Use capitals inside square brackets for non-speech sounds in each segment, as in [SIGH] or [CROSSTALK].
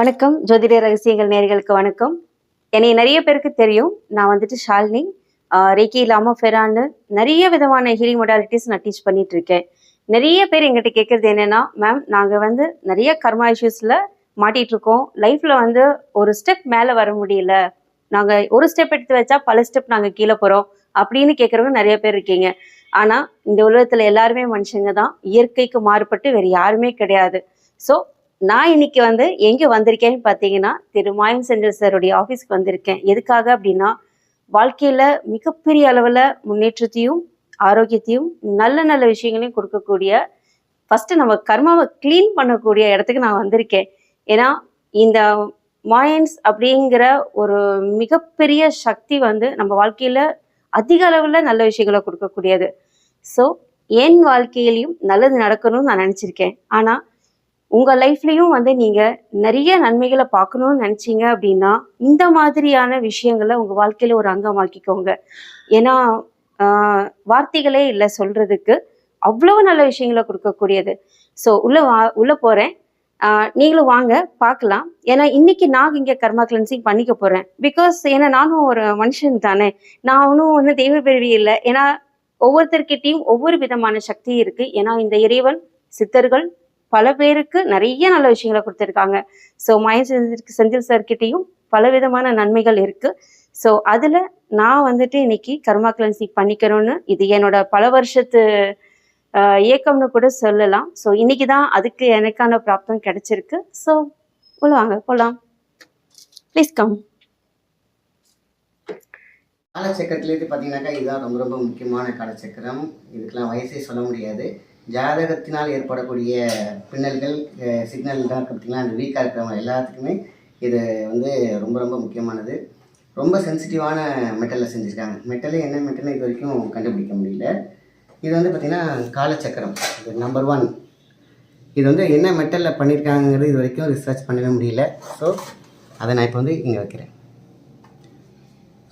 வணக்கம். ஜோதிட ரகசியங்கள் நேர்களுக்கு வணக்கம். என்னை நிறைய பேருக்கு தெரியும். நான் வந்துட்டு ஷாலினி. ரேக்கி லாமோ ஃபெரான்னு நிறைய விதமான ஹீலிங் மொடாலிட்டிஸ் நான் டீச் பண்ணிட்டு இருக்கேன் நிறைய பேர் எங்கிட்ட கேட்கறது என்னன்னா மேம் நாங்கள் வந்து நிறைய கர்மா இஷ்யூஸில் மாட்டிட்டு இருக்கோம் லைஃப்பில் வந்து ஒரு ஸ்டெப் மேலே வர முடியல. நாங்கள் ஒரு ஸ்டெப் எடுத்து வச்சா பல ஸ்டெப் நாங்கள் கீழே போகிறோம் அப்படின்னு கேட்குறவங்க நிறைய பேர் இருக்கீங்க. ஆனால் இந்த உலகத்தில் எல்லாருமே மனுஷங்க தான். இயற்கைக்கு மாறுபட்டு வேறு யாருமே கிடையாது. ஸோ நான் இன்னைக்கு வந்து எங்கே வந்திருக்கேன்னு பார்த்தீங்கன்னா திரு மாயன் செந்தில் சாருடைய ஆஃபீஸ்க்கு வந்திருக்கேன். எதுக்காக அப்படின்னா வாழ்க்கையில் மிகப்பெரிய அளவில் முன்னேற்றத்தையும் ஆரோக்கியத்தையும் நல்ல நல்ல விஷயங்களையும் கொடுக்கக்கூடிய ஃபஸ்ட்டு நம்ம கர்மாவை க்ளீன் பண்ணக்கூடிய இடத்துக்கு நான் வந்திருக்கேன். ஏன்னா இந்த மாயன்ஸ் அப்படிங்கிற ஒரு மிகப்பெரிய சக்தி வந்து நம்ம வாழ்க்கையில் அதிக அளவில் நல்ல விஷயங்களை கொடுக்கக்கூடியது. ஸோ என் வாழ்க்கையிலையும் நல்லது நடக்கணும்னு நான் நினச்சிருக்கேன். ஆனால் உங்கள் லைஃப்லேயும் வந்து நீங்கள் நிறைய நன்மைகளை பார்க்கணும்னு நினச்சிங்க அப்படின்னா இந்த மாதிரியான விஷயங்களை உங்கள் வாழ்க்கையில் ஒரு அங்கமாக்கிக்கோங்க. ஏன்னா வார்த்தைகளே இல்லை சொல்கிறதுக்கு அவ்வளவு நல்ல விஷயங்களை கொடுக்கக்கூடியது. ஸோ உள்ளே வா உள்ளே போகிறேன் நீங்களும் வாங்க பார்க்கலாம். ஏன்னா இன்னைக்கு நான் இங்கே கர்மா கிளென்சிங் பண்ணிக்க போகிறேன் பிகாஸ் ஏன்னா நானும் ஒரு மனுஷன் தானே. நான் ஒன்றும் ஒன்றும் தெய்வ பிறவி இல்லை. ஏன்னா ஒவ்வொருத்தர்கிட்டையும் ஒவ்வொரு விதமான சக்தி இருக்குது ஏன்னா இந்த இறைவன் சித்தர்கள் பல பேருக்கு நிறைய நல்ல விஷயங்களை கொடுத்துருக்காங்க. ஸோ மய செந்தில் சார்கிட்டையும் பல விதமான நன்மைகள் இருக்குது ஸோ அதில் நான் வந்துட்டு இன்னைக்கு கர்மா கிளன்சிங் பண்ணிக்கணும்னு இது என்னோட பல வருஷத்து இயக்கம்னு கூட சொல்லலாம். ஸோ இன்னைக்கு தான் அதுக்கு எனக்கான பிராப்தம் கிடைச்சிருக்கு. ஸோ உள்ள வாங்க போகலாம் ப்ளீஸ் கம் காலச்சக்கரத்துலேருந்து பார்த்தீங்கன்னாக்கா இதுதான் ரொம்ப ரொம்ப முக்கியமான காலச்சக்கரம். இதுக்கெல்லாம் வயசே சொல்ல முடியாது. ஜாதகத்தினால் ஏற்படக்கூடிய பின்னல்கள் சிக்னல் தான் பார்த்தீங்களா அந்த வீக்காக இருக்கிறவங்க எல்லாத்துக்குமே இது வந்து ரொம்ப ரொம்ப முக்கியமானது. ரொம்ப சென்சிட்டிவான மெட்டலில் செஞ்சுருக்காங்க. மெட்டலே என்ன மெட்டல்னு இது வரைக்கும் கண்டுபிடிக்க முடியல. இது வந்து பார்த்திங்கன்னா காலச்சக்கரம். இது நம்பர் ஒன் இது வந்து என்ன மெட்டலில் பண்ணியிருக்காங்கிறது இது வரைக்கும் ரிசர்ச் பண்ணவே முடியல. ஸோ அதை நான் இப்போ வந்து இங்கே வைக்கிறேன்.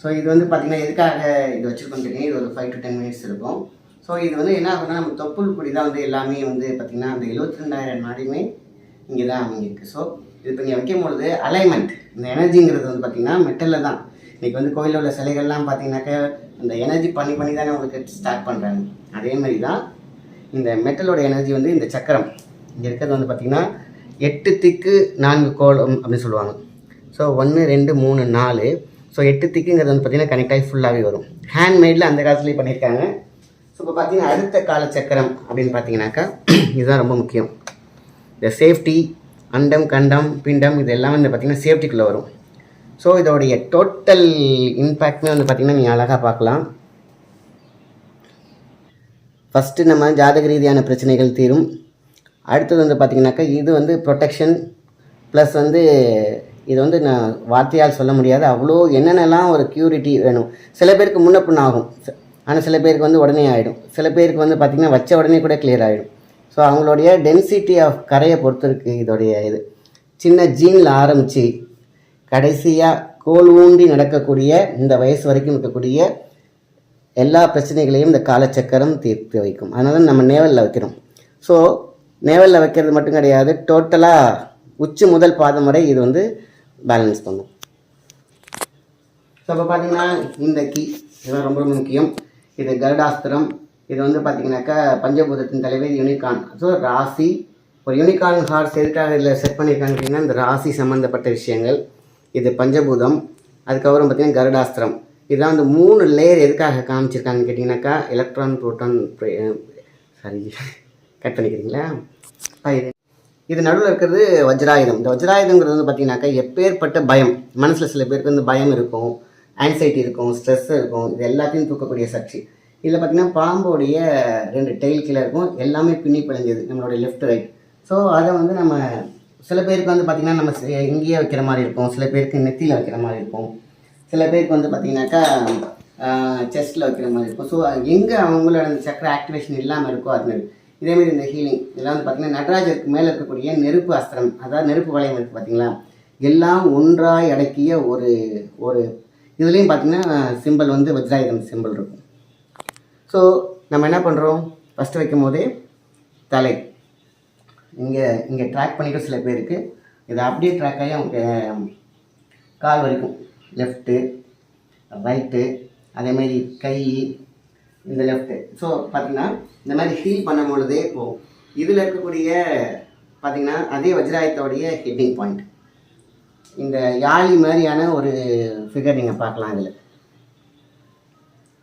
ஸோ இது வந்து பார்த்திங்கன்னா எதுக்காக இது வச்சுருக்கோம் தெரியும். இது ஒரு ஃபைவ் டு டென் மினிட்ஸ் இருக்கும். ஸோ இது வந்து என்ன ஆகுதுன்னா நம்ம தொப்புள் குடி தான் வந்து எல்லாமே வந்து பார்த்திங்கன்னா அந்த எழுபத்தி ரெண்டாயிரம் நாடுமே இங்கே தான் அமைஞ்சிருக்கு. ஸோ இது இப்போ நீங்கள் வைக்கும் பொழுது அலைன்மெண்ட் இந்த எனர்ஜிங்கிறது வந்து பார்த்திங்கன்னா மெட்டலில் தான். இன்றைக்கி வந்து கோயிலில் உள்ள சிலைகள்லாம் பார்த்தீங்கன்னாக்கா அந்த எனர்ஜி பண்ணி பண்ணி தானே உங்களுக்கு ஸ்டார்ட் பண்ணுறாங்க அதே மாதிரி தான் இந்த மெட்டலோட எனர்ஜி வந்து இந்த சக்கரம். இங்கே இருக்கிறது வந்து பார்த்திங்கன்னா எட்டு திக்கு நான்கு கோலம் அப்படின்னு சொல்லுவாங்க. ஸோ ஒன்று ரெண்டு மூணு நாலு. ஸோ எட்டு திக்குங்கிறது வந்து பார்த்திங்கன்னா கனெக்ட் ஆகி ஃபுல்லாகவே வரும். ஹேண்ட்மேடில் அந்த காலத்துலேயே பண்ணியிருக்காங்க. ஸோ இப்போ பார்த்தீங்கன்னா அடுத்த கால சக்கரம் அப்படின்னு பார்த்தீங்கன்னாக்கா [CLEARS THROAT] இதுதான் ரொம்ப முக்கியம். இந்த சேஃப்டி அண்டம் கண்டம் பிண்டம் இது எல்லாமே வந்து பார்த்திங்கன்னா சேஃப்டிக்குள்ளே வரும். ஸோ இதோடைய டோட்டல் இம்பேக்ட்னு வந்து பார்த்திங்கன்னா நீங்கள் அழகாக பார்க்கலாம். ஃபஸ்ட்டு நம்ம ஜாதக ரீதியான பிரச்சனைகள் தீரும். அடுத்தது வந்து பார்த்திங்கனாக்கா இது வந்து ப்ரொடெக்ஷன் ப்ளஸ் வந்து இது வந்து நான் வார்த்தையால் சொல்ல முடியாது. அவ்வளோ என்னென்னலாம் ஒரு க்யூரிட்டி வேணும். சில பேருக்கு முன்ன ஆகும் ஆனால் சில பேருக்கு வந்து உடனே ஆகிடும் சில பேருக்கு வந்து பார்த்திங்கன்னா வச்ச உடனே கூட கிளியர் ஆகிடும் ஸோ அவங்களுடைய டென்சிட்டி ஆஃப் கரையை பொறுத்து இருக்குது இதோடைய இது. சின்ன ஜீனில் ஆரம்பித்து கடைசியாக கோல் ஊண்டி நடக்கக்கூடிய இந்த வயசு வரைக்கும் இருக்கக்கூடிய எல்லா பிரச்சனைகளையும் இந்த காலச்சக்கரம் தீர்த்து வைக்கும். அதனால நம்ம நேவலில் வைக்கிறோம். ஸோ நேவலில் வைக்கிறது மட்டும் கிடையாது டோட்டலாக உச்சி முதல் பாதம் வரை இது வந்து பேலன்ஸ் பண்ணும். ஸோ இப்போ பார்த்தீங்கன்னா இந்த கீ இதெல்லாம் ரொம்ப ரொம்ப முக்கியம். இது கருடாஸ்திரம். இது வந்து பார்த்தீங்கன்னாக்கா பஞ்சபூதத்தின் தலைவர் யூனிகான். ஸோ ராசி ஒரு யூனிகான் ஹார்ஸ் எதுக்காக இதில் செட் பண்ணியிருக்காங்க அப்படின்னா இந்த ராசி சம்மந்தப்பட்ட விஷயங்கள். இது பஞ்சபூதம். அதுக்கப்புறம் பார்த்தீங்கன்னா கருடாஸ்திரம். இதெல்லாம் வந்து மூணு லேயர் எதுக்காக காமிச்சிருக்காங்கன்னு கேட்டிங்கனாக்கா எலக்ட்ரான் ப்ரோட்டான் சாரி கட் பண்ணிக்கிறீங்களா? இது. இது நடுவில் இருக்கிறது வஜ்ராயுதம். இந்த வஜ்ராயுதங்கிறது வந்து பார்த்தீங்கன்னாக்கா எப்பேற்பட்ட பயம். மனசில் சில பேருக்கு வந்து பயம் இருக்கும். ஆன்சைட்டி இருக்கும் ஸ்ட்ரெஸ் இருக்கும் இது எல்லாத்தையும் தூக்கக்கூடிய சக்தி. இதில் பார்த்தீங்கன்னா பாம்போடைய ரெண்டு டெய்ல் கீழே இருக்கும். எல்லாமே பின்னி பிழைஞ்சது நம்மளுடைய லெஃப்ட் ரைட் ஸோ அதை வந்து நம்ம சில பேருக்கு வந்து பார்த்திங்கன்னா நம்ம இங்கேயே வைக்கிற மாதிரி இருக்கும். சில பேருக்கு நெத்தியில் வைக்கிற மாதிரி இருக்கும். சில பேருக்கு வந்து பார்த்திங்கனாக்கா செஸ்ட்டில் வைக்கிற மாதிரி இருக்கும். ஸோ எங்கே அவங்களோட அந்த சக்கர ஆக்டிவேஷன் இல்லாமல் இருக்கோ அது மாதிரி. இதேமாரி இந்த ஹீலிங் இதெல்லாம் வந்து பார்த்திங்கன்னா நடராஜருக்கு மேலே இருக்கக்கூடிய நெருப்பு அஸ்திரம் அதாவது நெருப்பு வளையம் இருக்குது பார்த்திங்களா எல்லாம் ஒன்றாய் அடக்கிய ஒரு ஒரு இதுலேயும் பார்த்திங்கன்னா சிம்பிள் வந்து வஜ்ராயுதம் சிம்பிள் இருக்கும். ஸோ நம்ம என்ன பண்ணுறோம் ஃபஸ்ட்டு வைக்கும் போதே தலை. இங்கே இங்கே ட்ராக் பண்ணிட்டு சில பேருக்கு இதை அப்படியே ட்ராக் ஆகி அவங்க கால் வரைக்கும். லெஃப்ட்டு ரைட்டு அதேமாதிரி கை இந்த லெஃப்ட்டு ஸோ பார்த்திங்கன்னா இந்த மாதிரி ஹீல் பண்ணும் பொழுதே போகும் இதில் இருக்கக்கூடிய பார்த்திங்கன்னா அதே வஜ்ராயத்தோடைய ஹெட்டிங் பாயிண்ட் இந்த யாழி மாதிரியான ஒரு ஃபிகர் நீங்கள் பார்க்கலாம் இதில்.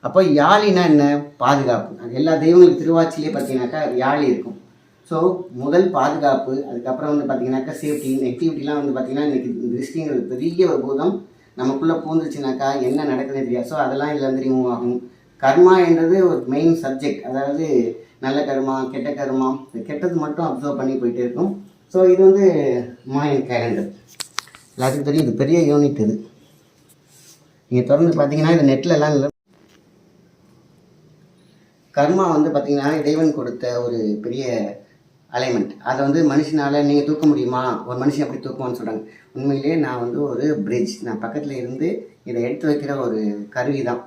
அப்போ யாழினா என்ன? பாதுகாப்பு. அது எல்லா தெய்வங்களுக்கு திருவாச்சிலே பார்த்தீங்கன்னாக்கா யாழி இருக்கும். ஸோ முதல் பாதுகாப்பு அதுக்கப்புறம் வந்து பார்த்தீங்கன்னாக்கா சேஃப்டி இந்த ஆக்டிவிட்டிலாம் வந்து பார்த்தீங்கன்னா இன்றைக்கி திருஷ்டிங்கிறது பெரிய ஒரு பூதம் நமக்குள்ளே பூந்துச்சுனாக்கா என்ன நடக்குதுன்னு தெரியாது. ஸோ அதெல்லாம் இதில் வந்து ரிமூவ் ஆகும். கர்மா என்றது ஒரு மெயின் சப்ஜெக்ட் அதாவது நல்ல கர்மா கெட்ட கர்மா கெட்டது மட்டும் அப்சர்வ் பண்ணி போயிட்டே இருக்கும். ஸோ இது வந்து மாயன் கேலண்டர் எல்லாத்துக்கும் தெரியும் இது பெரிய யூனிட் இது. நீங்கள் தொடர்ந்து பார்த்தீங்கன்னா இது நெட்டில் எல்லாம் இல்லை. கர்மா வந்து பார்த்திங்கன்னா இறைவன் கொடுத்த ஒரு பெரிய அலைன்மெண்ட் அதை வந்து மனுஷனால் நீங்கள் தூக்க முடியுமா? ஒரு மனுஷன் எப்படி தூக்குவான்னு சொல்கிறாங்க உண்மையிலேயே நான் வந்து ஒரு பிரிட்ஜ் நான் பக்கத்தில் இருந்து இதை எடுத்து வைக்கிற ஒரு கருவி தான்.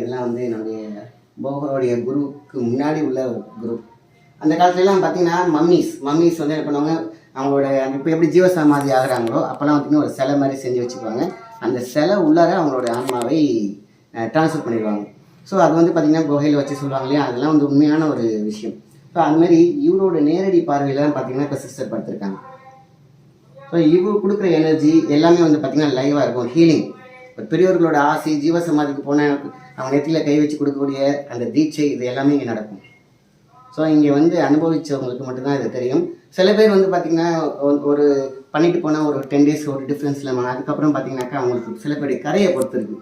இதெல்லாம் வந்து என்னுடைய போகருடைய குருவுக்கு முன்னாடி உள்ள ஒரு குரு. அந்த காலத்துலலாம் பார்த்தீங்கன்னா மம்மிஸ் மம்மிஸ் வந்து என்ன பண்ணுவாங்க? அவங்களோட இப்போ எப்படி ஜீவசமாதி ஆகிறாங்களோ அப்போல்லாம் பார்த்தீங்கன்னா ஒரு சிலை மாதிரி செஞ்சு வச்சுக்குவாங்க. அந்த சிலை உள்ளார அவங்களோட ஆன்மாவை ட்ரான்ஸ்ஃபர் பண்ணிடுவாங்க. ஸோ அது வந்து பார்த்திங்கன்னா குகையில் வச்சு சொல்லுவாங்க இல்லையா? அதெல்லாம் வந்து உண்மையான ஒரு விஷயம். ஸோ அதுமாரி இவரோட நேரடி பார்வையில் தான் இப்போ சிஸ்டர் படுத்திருக்காங்க. ஸோ இவர் கொடுக்குற எனர்ஜி எல்லாமே வந்து பார்த்திங்கன்னா லைவாக இருக்கும். ஹீலிங் இப்போ பெரியவர்களோட ஆசை ஜீவசமாதிக்கு போனால் அவங்க நெத்தியில் கை வச்சு கொடுக்கக்கூடிய அந்த தீட்சை இது எல்லாமே இங்கே நடக்கும். ஸோ இங்கே வந்து அனுபவித்தவங்களுக்கு மட்டும்தான் இது தெரியும். சில பேர் வந்து பார்த்திங்கன்னா ஒரு- பண்ணிட்டு போனால் ஒரு டென் டேஸ் ஒரு டிஃப்ரென்ஸில் அதுக்கப்புறம் பார்த்தீங்கன்னாக்கா அவங்களுக்கு சில பேர் கரையை பொறுத்து இருக்கு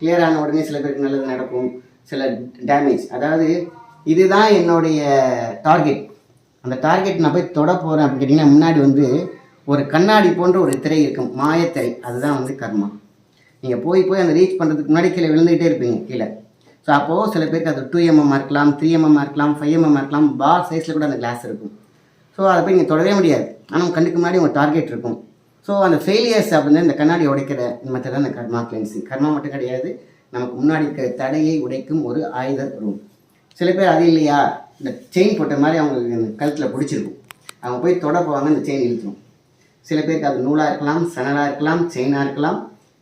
clear ஆன உடனே சில பேருக்கு நல்லது நடக்கும். சில டேமேஜ் அதாவது இதுதான் என்னுடைய டார்கெட் அந்த டார்கெட் நான் போய் தொட போகிறேன் அப்படின்னு கேட்டிங்கன்னா முன்னாடி வந்து ஒரு கண்ணாடி போன்ற ஒரு திரை இருக்கும். மாயத்திரை. அதுதான் வந்து கர்மா. நீங்கள் போய் போய் அந்த ரீச் பண்ணுறதுக்கு முன்னாடி கீழே விழுந்துகிட்டே இருப்பீங்க கீழே. ஸோ அப்போது சில பேருக்கு அது டூ எம்எம்மாக இருக்கலாம் த்ரீ எம்எம்மாக இருக்கலாம் ஃபைவ் எம்எம்மாக இருக்கலாம் பார் சைஸில் கூட அந்த கிளாஸ் இருக்கும். ஸோ அதை போய் நீங்கள் தொடவே முடியாது. ஆனால் கண்ணுக்கு முன்னாடி உங்கள் டார்கெட் இருக்கும். ஸோ அந்த ஃபெயிலியர்ஸ் அப்படின்னு இந்த கண்ணாடி உடைக்கிற மெத்தட் தான் இந்த கர்மா கிளென்சிங் கர்மா மட்டும் கிடையாது. நமக்கு முன்னாடி இருக்கிற தடையை உடைக்கும் ஒரு ஆயுத ரூம் சில பேர் அது இல்லையா? இந்த செயின் போட்ட மாதிரி அவங்களுக்கு கழுத்தில் பிடிச்சிருக்கும். அவங்க போய் தொட போவாங்க இந்த செயின் இழுத்துரும். சில பேருக்கு அது நூலாக இருக்கலாம் சணலாக இருக்கலாம் செயினாக இருக்கலாம்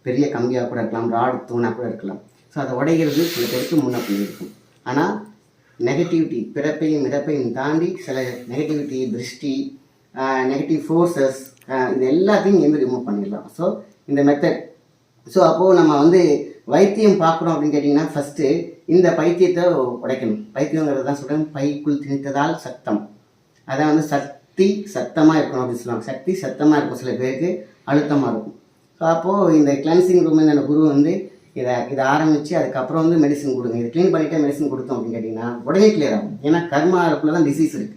பெரிய கம்பியாக கூட இருக்கலாம் ராடு தூணாக கூட இருக்கலாம். ஸோ அதை உடைகிறது சில பேருக்கு முன்ன இருக்கும். ஆனால் நெகட்டிவிட்டி பிறப்பையும் இறப்பையும் தாண்டி சில நெகட்டிவிட்டி திருஷ்டி நெகட்டிவ் ஃபோர்ஸஸ் இது எல்லாத்தையும் இங்கேருந்து ரிமூவ் பண்ணிடலாம். ஸோ இந்த மெத்தட் ஸோ அப்போது நம்ம வந்து வைத்தியம் பார்க்குறோம் அப்படின்னு கேட்டிங்கன்னா ஃபஸ்ட்டு இந்த பைத்தியத்தை உடைக்கணும். பைத்தியங்கிறது தான் சொல்கிறேன் பைக்குள் திணித்ததால் சத்தம். அதான் வந்து சக்தி சத்தமாக இருக்கணும் அப்படின்னு சொல்லுவாங்க. சக்தி சத்தமாக இருக்கும் சில பேருக்கு அழுத்தமாக இருக்கும். ஸோ அப்போது இந்த கிளென்சிங் ரூம் அந்த குரு வந்து இதை இதை ஆரம்பித்து அதுக்கப்புறம் வந்து மெடிசன் கொடுங்க. இதை க்ளீன் பண்ணிவிட்டு மெடிசன் கொடுத்தோம் அப்படின்னு கேட்டிங்கன்னா உடனே கிளியர் ஆகும். ஏன்னா கர்மாக்குள்ளே தான் டிசீஸ் இருக்குது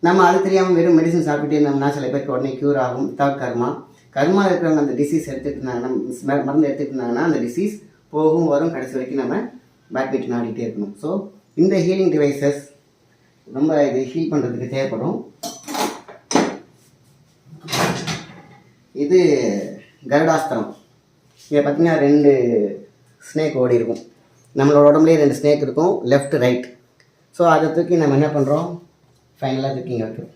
நம்ம அது தெரியாமல் வெறும் மெடிசன் சாப்பிட்டுட்டே இருந்தோம்னா சில பேருக்கு உடனே க்யூர் ஆகும். வித்தவுட் கர்மா. கர்மா இருக்கிறவங்க அந்த டிசீஸ் எடுத்துகிட்டு இருந்தாங்கன்னா ம- மருந்து எடுத்துகிட்டு இருந்தாங்கன்னா அந்த டிசீஸ் போகும் வரும் கடைசி வரைக்கும் நம்ம பேட்மிண்டன் ஆடிட்டே இருக்கணும். ஸோ இந்த ஹீலிங் டிவைசஸ் ரொம்ப இது ஹீல் பண்ணுறதுக்கு தேவைப்படும். இது கருடாஸ்திரம். இங்கே பார்த்தீங்கன்னா ரெண்டு ஸ்னேக் ஓடி இருக்கும். நம்மளோட உடம்புலேயே ரெண்டு ஸ்னேக் இருக்கும் லெஃப்ட் ரைட் ஸோ அதை தூக்கி நம்ம என்ன பண்ணுறோம் ஃபைனலாக தூக்கி இங்கே வைக்கிறோம்.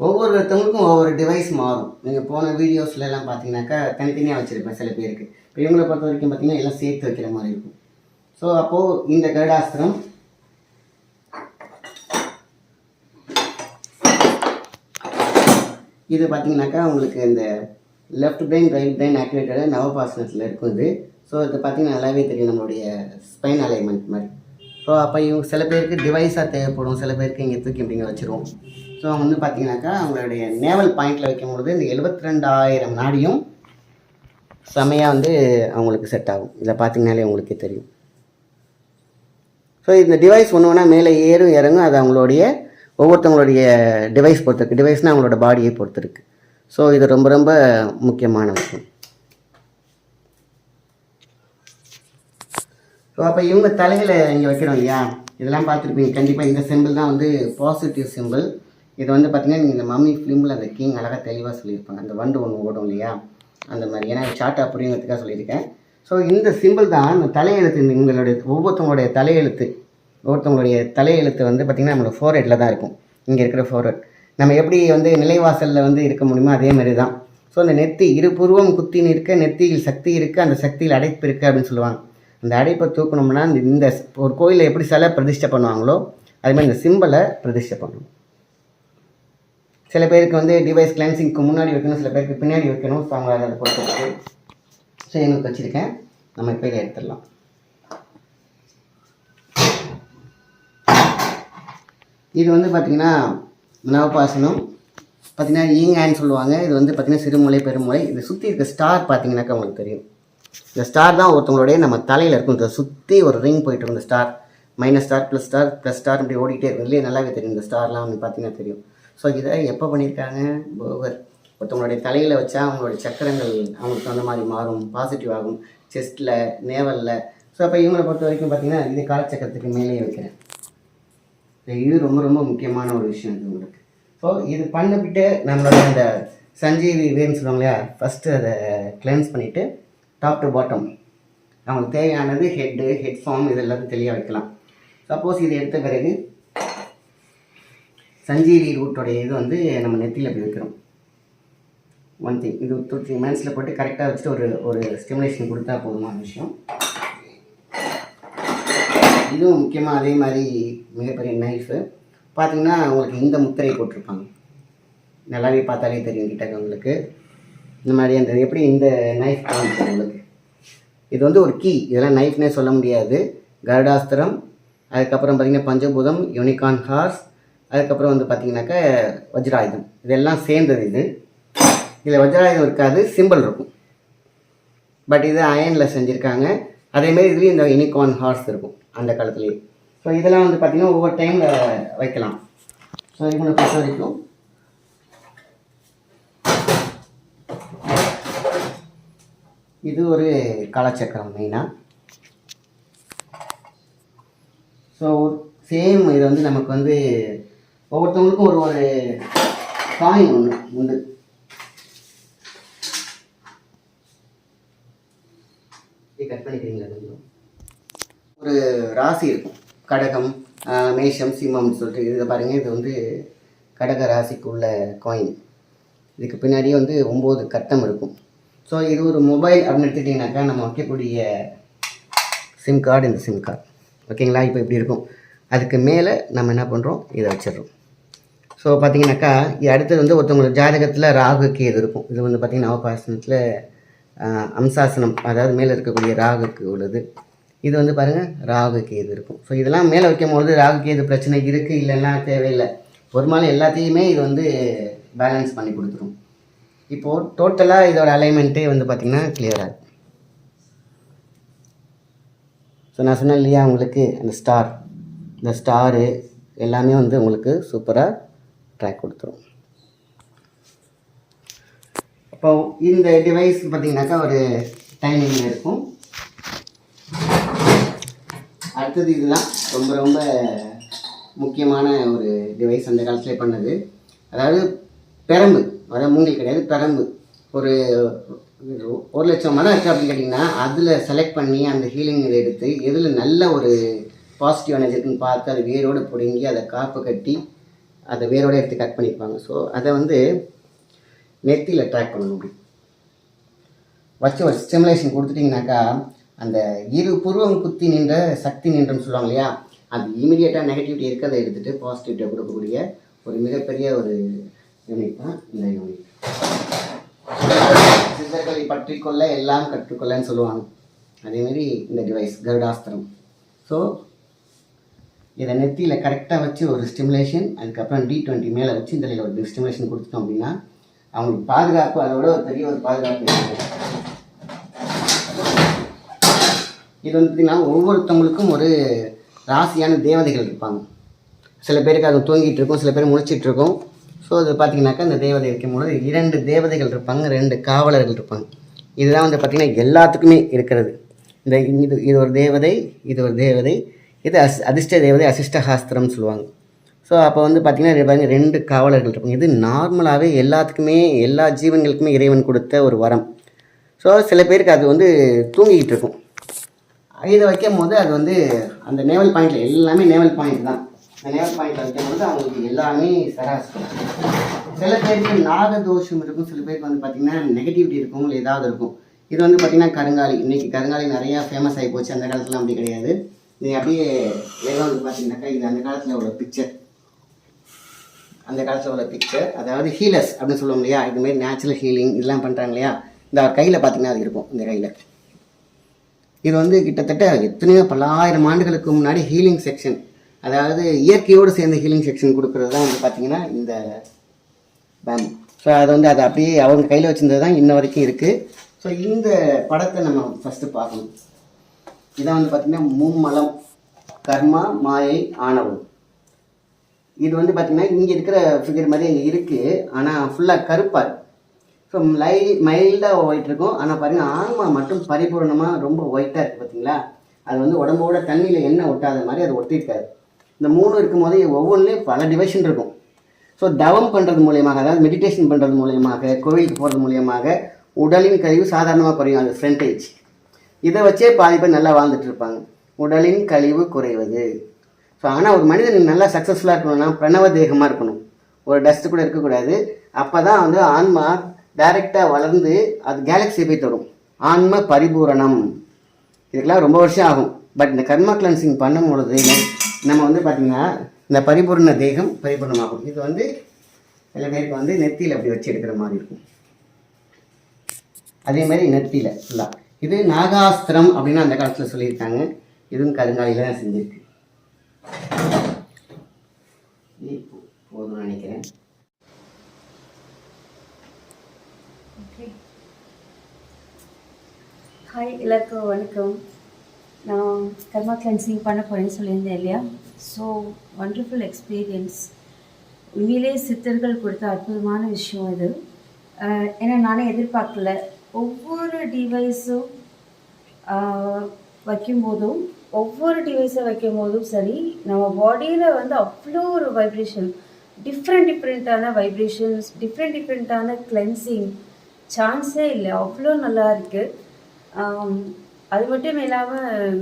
ஒவ்வொருத்தவங்களுக்கும் ஒவ்வொரு டிவைஸ் மாறும். நீங்கள் போன வீடியோஸ்லலாம் பார்த்தீங்கன்னாக்கா தனித்தனியாக வச்சுருப்பேன் சில பேருக்கு. இப்போ இவங்களை பொறுத்த வரைக்கும் பார்த்தீங்கன்னா எல்லாம் சேர்த்து வைக்கிற மாதிரி இருக்கும். ஸோ அப்போது இந்த கருடாஸ்திரம் இது பார்த்தீங்கன்னாக்கா உங்களுக்கு இந்த லெஃப்ட் பிரெயின் ரைட் பிரெயின் ஆக்டிவேட்டடாக நவபாசனத்தில் இருக்கும் இது ஸோ இது பார்த்தீங்கன்னா நல்லாவே தெரியும் நம்மளுடைய ஸ்பைன் அலைன்மெண்ட் மாதிரி. ஸோ அப்போ இவங்க சில பேருக்கு டிவைஸாக தேவைப்படும். சில பேருக்கு இங்கே தூக்கி இப்படிங்க வச்சுருவோம். ஸோ அவங்க வந்து பார்த்தீங்கன்னாக்கா அவங்களுடைய நேவல் பாயிண்டில் வைக்கும்பொழுது இந்த எழுபத்தி ரெண்டாயிரம் நாடியும் செமையாக வந்து அவங்களுக்கு செட் ஆகும். இதை பார்த்திங்கனாலே உங்களுக்கே தெரியும். ஸோ இந்த டிவைஸ் ஒன்று ஒன்றா மேலே ஏறும் இறங்கும். அது அவங்களுடைய ஒவ்வொருத்தவங்களுடைய டிவைஸ் பொறுத்திருக்கு டிவைஸ்னால் அவங்களோட பாடியை பொறுத்திருக்கு ஸோ இது ரொம்ப ரொம்ப முக்கியமான விஷயம். ஸோ அப்போ இவங்க தலையில் இங்கே வைக்கிறோம் இல்லையா? இதெல்லாம் பார்த்துருப்பீங்க. கண்டிப்பாக இந்த சிம்பிள் தான் வந்து பாசிட்டிவ் சிம்பிள் இது வந்து பார்த்தீங்கன்னா நீங்கள் இந்த மம்மி ஃபிலிமில் அந்த கிங் அழகாக தெளிவாக சொல்லியிருப்பாங்க. அந்த வண்டு ஒன்று ஓடும் இல்லையா? அந்த மாதிரி. ஏன்னா ஷார்ட்டாக புரியுங்கிறதுக்காக சொல்லியிருக்கேன். ஸோ இந்த சிம்பிள் தான் இந்த தலையெழுத்து இந்த உங்களுடைய ஒவ்வொருத்தவங்களுடைய தலையெழுத்து. ஒவ்வொருத்தவங்களுடைய தலையெழுத்து வந்து பார்த்திங்கன்னா நம்மளோட ஃபோர்ஹெட்டில் தான் இருக்கும். இங்கே இருக்கிற ஃபோர்ஹெட் நம்ம எப்படி வந்து நிலைவாசலில் வந்து இருக்க முடியுமோ அதே மாதிரி தான் ஸோ அந்த நெத்தி இருபுருவம் குத்தி நிற்க நெத்தியில் சக்தி இருக்குது அந்த சக்தியில் அடைப்பு இருக்குது அப்படின்னு சொல்லுவாங்க. அந்த அடைப்பை தூக்கணும்னா இந்த இந்த ஒரு கோயிலில் எப்படி சிலை பிரதிஷ்டை பண்ணுவாங்களோ அதுமாதிரி இந்த சிம்பலை பிரதிஷ்டை பண்ணணும் சில பேருக்கு வந்து டிவைஸ் கிளென்சிங்க்கு முன்னாடி வைக்கணும் சில பேருக்கு பின்னாடி வைக்கணும். ஸோ அவங்க அதை பொறுத்து ஸோ எங்களுக்கு வச்சுருக்கேன். நம்ம இப்போ இதை எடுத்துடலாம். இது வந்து பார்த்திங்கன்னா நவபாசனம் பார்த்தீங்கன்னா ஈங்கான்னு சொல்லுவாங்க. இது வந்து பார்த்திங்கன்னா சிறுமுலை பெருமுலை. இது சுற்றி இருக்க ஸ்டார் பார்த்தீங்கன்னாக்கா உங்களுக்கு தெரியும். இந்த ஸ்டார் தான் ஒருத்தவங்களுடைய நம்ம தலையில் இருக்கும். இதை சுற்றி ஒரு ரிங் போயிட்டு இருக்கும் இந்த star minus star plus star plus star இப்படி ஓடிக்கிட்டே இருக்கும் இல்லையே நல்லாவே தெரியும் இந்த ஸ்டார்லாம் வந்து பார்த்தீங்கன்னா தெரியும். ஸோ இதை எப்போ பண்ணியிருக்காங்க? போகர். ஒருத்தவங்களுடைய தலையில் வச்சா அவங்களுடைய சக்கரங்கள் அவங்களுக்கு அந்த மாதிரி மாறும். பாசிட்டிவ் ஆகும். செஸ்ட்டில் நேவலில் ஸோ அப்போ இவங்களை பொறுத்த வரைக்கும் பார்த்தீங்கன்னா இது காலச்சக்கரத்துக்கு மேலேயே வைக்கிறேன். இது ரொம்ப ரொம்ப முக்கியமான ஒரு விஷயம் இது உங்களுக்கு. ஸோ இது பண்ணிவிட்டு நம்மளோட அந்த சஞ்சீவி வேன்னு சொல்லுவாங்க இல்லையா? ஃபஸ்ட்டு அதை கிளென்ஸ் பண்ணிவிட்டு டாப் டு பாட்டம் அவங்களுக்கு தேவையானது ஹெட்டு ஹெட் ஃபார்ம் இது எல்லாத்தையும் வைக்கலாம். சப்போஸ் இது எடுத்த பிறகு சஞ்சீவி ரூட்டோடைய இது வந்து நம்ம நெத்தியில் இப்படி வைக்கிறோம். ஒன் திங் இது டூ த்ரீ மினிட்ஸில் போட்டு கரெக்டாக வச்சுட்டு ஒரு ஒரு ஸ்டிமுலேஷன் கொடுத்தா போதுமான விஷயம். இதுவும் முக்கியமாக அதே மாதிரி மிகப்பெரிய நைஃபு பார்த்திங்கன்னா உங்களுக்கு இந்த முத்திரை போட்டிருப்பாங்க. நல்லாவே பார்த்தாலே தெரியும் கிட்டக்க உங்களுக்கு. இந்த மாதிரி அந்த எப்படி இந்த நைஃப் காமிச்சு உங்களுக்கு? இது வந்து ஒரு கீ இதெல்லாம் நைஃப்னே சொல்ல முடியாது. கருடாஸ்திரம் அதுக்கப்புறம் பார்த்திங்கன்னா பஞ்சபூதம் யூனிகான் ஹார்ஸ் அதுக்கப்புறம் வந்து பார்த்தீங்கன்னாக்கா வஜ்ராயுதம். இதெல்லாம் சேர்ந்தது இது. இதில் வஜ்ராயுதம் இருக்காது சிம்பிள் இருக்கும். பட் இது அயனில் செஞ்சுருக்காங்க. அதேமாரி இதுலேயும் இந்த யூனிகார்ன் ஹார்ஸ் இருக்கும். அந்த காலத்துலேயே ஸோ இதெல்லாம் வந்து பார்த்திங்கன்னா ஒவ்வொரு டைமில் வைக்கலாம். ஸோ இவங்களை பொறுத்த வரைக்கும். இது ஒரு காலச்சக்கரம் மெயினாக ஸோ சேம் இது வந்து நமக்கு வந்து ஒவ்வொருத்தவங்களுக்கும் ஒரு ஒரு காயின் ஒன்று உண்டு. கட் பண்ணிக்கிறீங்களா கொஞ்சம் ஒரு ராசி இருக்கும். கடகம் மேஷம் சிம்மம்னு சொல்லிட்டு இதை பாருங்கள் இது வந்து கடக ராசிக்கு உள்ள காயின் இதுக்கு பின்னாடியே வந்து ஒம்பது கட்டம் இருக்கும். ஸோ இது ஒரு மொபைல் அப்படின்னு எடுத்துக்கிட்டிங்கனாக்கா நம்ம வைக்கக்கூடிய சிம் கார்டு இந்த சிம் கார்டு ஓகேங்களா? இப்போ இப்படி இருக்கும். அதுக்கு மேலே நம்ம என்ன பண்ணுறோம் இதை வச்சிடுறோம். ஸோ பார்த்தீங்கன்னாக்கா இது அடுத்தது வந்து ஒருத்தவங்களோட ஜாதகத்தில் ராகுக்கு இது இருக்கும். இது வந்து பார்த்திங்கன்னா நவபாசனத்தில் அம்சாசனம் அதாவது மேலே இருக்கக்கூடிய ராகுக்கு உள்ளது. இது வந்து பாருங்கள் ராகு கேது இருக்கும். ஸோ இதெல்லாம் மேலே வைக்கும்போது ராகு கேது பிரச்சனை இருக்குது இல்லைன்னா தேவையில்லை. ஒரு மாலை எல்லாத்தையுமே இது வந்து பேலன்ஸ் பண்ணி கொடுத்துரும். இப்போது டோட்டலாக இதோட அலைன்மெண்ட்டே வந்து பார்த்திங்கன்னா கிளியராக இருக்கும் ஸோ நான் சொன்னேன் இல்லையா உங்களுக்கு அந்த ஸ்டார் இந்த ஸ்டாரு எல்லாமே வந்து உங்களுக்கு சூப்பராக ட்ராக் கொடுத்துரும். அப்போது இந்த டிவைஸ் பார்த்தீங்கன்னாக்கா ஒரு டைமிங் இருக்கும். அடுத்தது இதுதான் ரொம்ப ரொம்ப முக்கியமான ஒரு டிவைஸ் அந்த காலத்தில் பண்ணது. அதாவது பெரம்பு அதாவது மூங்கில் கிடையாது பெரம்பு. ஒரு ஒரு லட்சம் மரம் இருக்குது அப்படின்னு கேட்டிங்கன்னா அதில் செலக்ட் பண்ணி அந்த ஹீலிங் இதை எடுத்து எதில் நல்ல ஒரு பாசிட்டிவ் எனர்ஜி இருக்குன்னு பார்த்து அதை வேரோடு பிடுங்கி அதை காப்பு கட்டி அதை வேரோடு எடுத்து கட் பண்ணிப்பாங்க ஸோ அதை வந்து நெத்தியில் ட்ராக் பண்ணணும் அப்படி. வச்சு ஒரு ஸ்டிமுலேஷன் கொடுத்துட்டிங்கனாக்கா அந்த இரு புருவம் குத்தி நின்ற சக்தி நின்றன்னு சொல்லுவாங்க இல்லையா? அது இமீடியட்டாக நெகட்டிவிட்டி இருக்கிறத எடுத்துகிட்டு பாசிட்டிவிட்டியை கொடுக்கக்கூடிய ஒரு மிகப்பெரிய ஒரு யூனிட் தான் இந்த யூனிட் சிசர்களை பற்றிக்கொள்ள எல்லாம் கற்றுக்கொள்ளன்னு சொல்லுவாங்க. அதேமாரி இந்த டிவைஸ் கருடாஸ்திரம். ஸோ இதை நெத்தியில் கரெக்டாக வச்சு ஒரு ஸ்டிமுலேஷன் அதுக்கப்புறம் டி டுவெண்ட்டி மேலே வச்சு இந்த ஒரு ஸ்டிமுலேஷன் கொடுத்துட்டோம் அப்படின்னா அவங்களுக்கு பாதுகாப்பு அதை விட ஒரு பெரிய ஒரு பாதுகாப்பு இது வந்து ஒவ்வொருத்தவங்களுக்கும் ஒரு ராசியான தேவதைகள் இருப்பாங்க. சில பேருக்கு அது தூங்கிட்டு இருக்கும் சில பேர் முழிச்சிட்டு இருக்கும். ஸோ அது பார்த்தீங்கன்னாக்கா இந்த தேவதை வைக்கும்போது இரண்டு தேவதைகள் இருப்பாங்க ரெண்டு காவலர்கள் இருப்பாங்க. இதுதான் வந்து பார்த்திங்கன்னா எல்லாத்துக்குமே இருக்கிறது. இந்த இது இது ஒரு தேவதை இது ஒரு தேவதை இது அஸ் அதிர்ஷ்ட தேவதை அசிஷ்டஹாஸ்திரம்னு சொல்லுவாங்க. ஸோ அப்போ வந்து பார்த்திங்கன்னா பாருங்க ரெண்டு காவலர்கள் இருப்பாங்க. இது நார்மலாகவே எல்லாத்துக்குமே எல்லா ஜீவன்களுக்குமே இறைவன் கொடுத்த ஒரு வரம். ஸோ சில பேருக்கு அது வந்து தூங்கிக்கிட்டு இருக்கும். இதை வைக்கும் போது அது வந்து அந்த நேவல் பாயிண்ட்ல எல்லாமே நேவல் பாயிண்ட் தான். இந்த நேர் வைக்கும் போது அவங்களுக்கு எல்லாமே சராசரி. சில பேருக்கு நாகதோஷம் இருக்கும் சில பேருக்கு வந்து பார்த்திங்கன்னா நெகட்டிவிட்டி இருக்கும் இல்லை ஏதாவது இருக்கும். இது வந்து பார்த்திங்கன்னா கருங்காலி. இன்னைக்கு கருங்காலி நிறையா ஃபேமஸ் ஆகி போச்சு. அந்த காலத்துலாம் அப்படி கிடையாது. நீங்கள் அப்படியே ஏதோ வந்து பார்த்தீங்கன்னாக்கா இது அந்த காலத்தில் உள்ள பிக்சர் அந்த காலத்தில் உள்ள பிக்சர் அதாவது ஹீலர்ஸ் அப்படின்னு சொல்லுவோம் இல்லையா? இது மாதிரி நேச்சுரல் ஹீலிங் இதெல்லாம் பண்ணுறாங்க இல்லையா? இந்த கையில் பார்த்தீங்கன்னா அது இருக்கும் இந்த கையில். இது வந்து கிட்டத்தட்ட எத்தனையோ பல்லாயிரம் ஆண்டுகளுக்கு முன்னாடி ஹீலிங் செக்ஷன் அதாவது இயற்கையோடு சேர்ந்த ஹீலிங் செக்ஷன் கொடுக்குறது தான் வந்து பார்த்திங்கன்னா இந்த பேம்பு ஸோ அது வந்து அது அப்படியே அவங்க கையில் வச்சுருந்தது தான் இன்ன வரைக்கும் இருக்குது ஸோ இந்த படத்தை நம்ம ஃபஸ்ட்டு பார்க்கணும். இதான் வந்து பார்த்திங்கன்னா மும்மலம் கர்மா மாயை ஆணவம். இது வந்து பார்த்திங்கன்னா இங்கே இருக்கிற ஃபிகர் மாதிரி இங்கே இருக்குது ஆனால் ஃபுல்லாக கருப்பாக ஸோ லை மைல்டாக ஒயிட் இருக்கும். ஆனால் பாருங்கள் ஆன்மா மட்டும் பரிபூர்ணமாக ரொம்ப ஒயிட்டாக இருக்குது பார்த்தீங்களா அது வந்து உடம்போட தண்ணியில் எண்ணெய் ஒட்டாத மாதிரி அது ஒட்டியிருக்காது. இந்த மூணு இருக்கும்போது ஒவ்வொன்றுலேயும் பல டிவிஷன் இருக்கும். ஸோ தவம் பண்ணுறது மூலியமாக அதாவது மெடிடேஷன் பண்ணுறது மூலியமாக கோவிலுக்கு போகிறது மூலியமாக உடலின் கழிவு சாதாரணமாக குறையும். அந்த ஃப்ரண்டேஜ் இதை வச்சே பாதி பேர் நல்லா வாழ்ந்துட்டு இருப்பாங்க. உடலின் கழிவு குறைவது. ஸோ ஆனால் ஒரு மனிதன் நல்லா சக்ஸஸ்ஃபுல்லாக இருக்கணும்னா பிரணவ தேகமாக இருக்கணும். ஒரு டஸ்ட் கூட இருக்கக்கூடாது. அப்போ தான் வந்து ஆன்மா டைரெக்டாக வளர்ந்து அது கேலக்ஸியை போய் தொடும். ஆன்ம பரிபூரணம். இதுக்கெல்லாம் ரொம்ப வருஷம் ஆகும். பட் இந்த கர்மா கிளன்சிங் பண்ணும் பொழுது நம்ம வந்து பார்த்திங்கன்னா இந்த பரிபூர்ண தேகம் பரிபூர்ணமாகும். இது வந்து சில பேருக்கு வந்து நெத்தியில் அப்படி வச்சு எடுக்கிற மாதிரி இருக்கும். அதே மாதிரி நெத்தியில் ஃபுல்லாக இது நாகாஸ்திரம் அப்படின்னு அந்த காலத்தில் சொல்லியிருக்காங்க. இதுவும் கருங்காலியில் தான் செஞ்சுருக்கு. போதும் நினைக்கிறேன். ஹாய் எல்லாருக்கும் வணக்கம். நான் கர்மா கிளென்சிங் பண்ண போகிறேன்னு சொல்லியிருந்தேன் இல்லையா? ஸோ வண்டர்ஃபுல் எக்ஸ்பீரியன்ஸ் உண்மையிலே சித்தர்கள் கொடுத்த அற்புதமான விஷயம் இது. ஏன்னா நானே எதிர்பார்க்கல. ஒவ்வொரு டிவைஸும் வைக்கும்போதும் ஒவ்வொரு டிவைஸை வைக்கும் போதும் சரி நம்ம பாடியில் வந்து அவ்வளோ ஒரு வைப்ரேஷன் டிஃப்ரெண்ட் டிஃப்ரெண்ட்டான வைப்ரேஷன்ஸ் டிஃப்ரெண்ட் டிஃப்ரெண்ட்டான கிளென்சிங் சான்ஸே இல்லை. அவ்வளோ நல்லா இருக்குது அது மட்டும் இல்லாமல்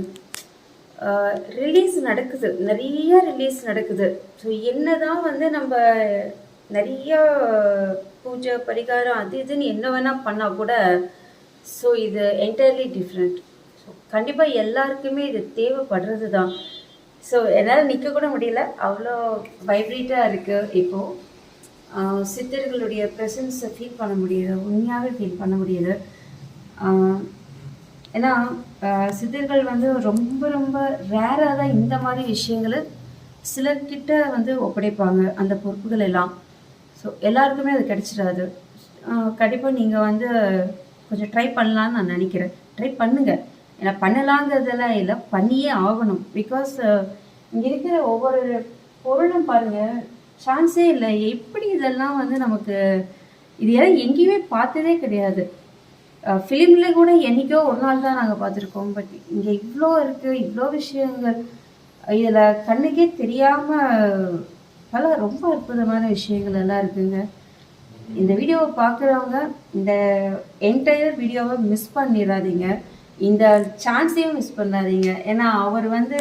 ரிலீஸ் நடக்குது. நிறைய ரிலீஸ் நடக்குது. ஸோ என்னதான் வந்து நம்ம நிறைய பூஜை பரிகாரம் அது இதுன்னு என்ன வேணால் பண்ணால் கூட ஸோ இது என்டையர்லி டிஃப்ரெண்ட் ஸோ கண்டிப்பாக எல்லாருக்குமே இது தேவைப்படுறது தான் ஸோ என்னால் நிற்க கூட முடியல. அவ்வளோ வைப்ரேட்டாக இருக்குது இப்போது சித்தர்களுடைய ப்ரெசன்ஸை ஃபீல் பண்ண முடியுது உண்மையாகவே ஃபீல் பண்ண முடியுது ஏன்னா சித்தர்கள் வந்து ரொம்ப ரொம்ப ரேராக தான் இந்த மாதிரி விஷயங்களை சிலர்கிட்ட வந்து ஒப்படைப்பாங்க அந்த பொறுப்புகள் எல்லாம். ஸோ எல்லாருக்குமே அது கிடைச்சிடாது. கண்டிப்பாக நீங்கள் வந்து கொஞ்சம் ட்ரை பண்ணலான்னு நான் நினைக்கிறேன். ட்ரை பண்ணுங்கள் ஏன்னா பண்ணலாங்கிறதெல்லாம் இல்லை பண்ணியே ஆகணும். பிகாஸ் இங்கே இருக்கிற ஒவ்வொரு பொருளும் பாருங்கள் சான்ஸே இல்லை. எப்படி இதெல்லாம் வந்து நமக்கு இது எல்லாம் எங்கேயுமே பார்த்ததே கிடையாது. ஃபிலிம்ல கூட என்னைக்கோ ஒரு நாள் தான் நாங்கள் பார்த்துருக்கோம். பட் இங்கே இவ்வளோ இருக்குது இவ்வளோ விஷயங்கள் இதில் கண்ணுக்கே தெரியாமல் பல ரொம்ப அற்புதமான விஷயங்கள் எல்லாம் இருக்குங்க. இந்த வீடியோவை பார்க்குறவங்க இந்த என்டையர் வீடியோவை மிஸ் பண்ணிடாதீங்க இந்த சான்ஸையும் மிஸ் பண்ணாதீங்க. ஏன்னா அவர் வந்து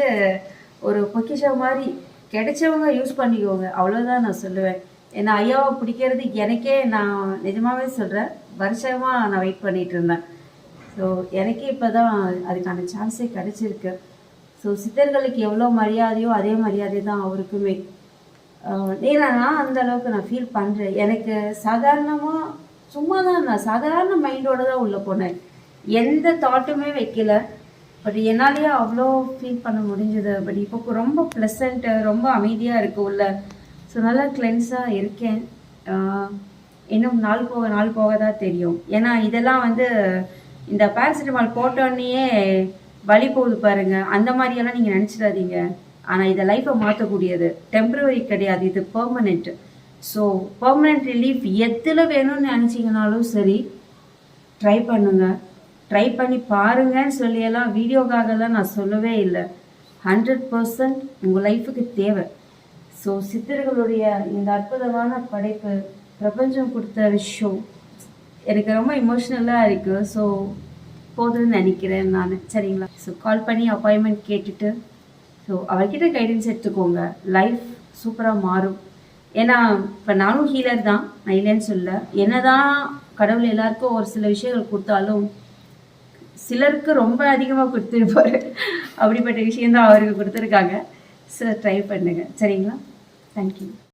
ஒரு பொக்கிஷம் மாதிரி கிடைச்சவங்க யூஸ் பண்ணிக்கோங்க. அவ்வளோதான் நான் சொல்லுவேன். ஏன்னா ஐயாவை பிடிக்கிறது எனக்கே நான் நிஜமாகவே சொல்கிறேன் வருஷமாக நான் வெயிட் பண்ணிகிட்டு இருந்தேன். ஸோ எனக்கே இப்போ தான் அதுக்கான சான்ஸே கிடைச்சிருக்கு. ஸோ சித்தர்களுக்கு எவ்வளோ மரியாதையோ அதே மரியாதை தான் அவருக்குமே. ஏன்னா நான் அந்த அளவுக்கு நான் ஃபீல் பண்ணுறேன் எனக்கு சாதாரணமாக சும்மா தான் நான் சாதாரண மைண்டோட தான் உள்ளே போனேன். எந்த தாட்டுமே வைக்கல. பட் என்னாலேயே அவ்வளோ ஃபீல் பண்ண முடிஞ்சது. பட் இப்போ ரொம்ப ப்ளசண்ட்டு ரொம்ப அமைதியாக இருக்கு உள்ள. ஸோ நல்லா கிளென்ஸாக இருக்கேன். இன்னும் நாள் போக நாள் போக தான் தெரியும். ஏன்னா இதெல்லாம் வந்து இந்த பேராசிட்டமால் போட்டோன்னே வலி போகுது பாருங்க. அந்த மாதிரியெல்லாம் நீங்கள் நினச்சிடாதீங்க. ஆனால் இதை லைஃப்பை மாற்றக்கூடியது டெம்பரவரி கிடையாது. இது பெர்மனெண்ட் ஸோ பெர்மனெண்ட் ரிலீஃப் எதில் வேணும்னு நினச்சிங்கனாலும் சரி ட்ரை பண்ணுங்க. ட்ரை பண்ணி பாருங்கன்னு சொல்லியெல்லாம் வீடியோக்காகலாம் நான் சொல்லவே இல்லை. ஹண்ட்ரட் பர்சன்ட் உங்கள் லைஃபுக்கு தேவை. ஸோ சித்தர்களுடைய இந்த அற்புதமான படைப்பு பிரபஞ்சம் கொடுத்த விஷயம். எனக்கு ரொம்ப இமோஷ்னலாக இருக்குது ஸோ போதும்னு நினைக்கிறேன் நான். சரிங்களா? ஸோ கால் பண்ணி அப்பாயின்மெண்ட் கேட்டுட்டு ஸோ அவர்கிட்ட கைடன்ஸ் எடுத்துக்கோங்க. லைஃப் சூப்பராக மாறும். ஏன்னா இப்போ நானும் ஹீலர் தான். நான் இல்லைன்னு சொல்ல என்னதான் கடவுள் எல்லாருக்கும் ஒரு சில விஷயங்கள் கொடுத்தாலும் சிலருக்கு ரொம்ப அதிகமாக கொடுத்துருப்பாரு. அப்படிப்பட்ட விஷயந்தான் அவருக்கு கொடுத்துருக்காங்க. ஸோ ட்ரை பண்ணுங்கள் சரிங்களா? தேங்க்யூ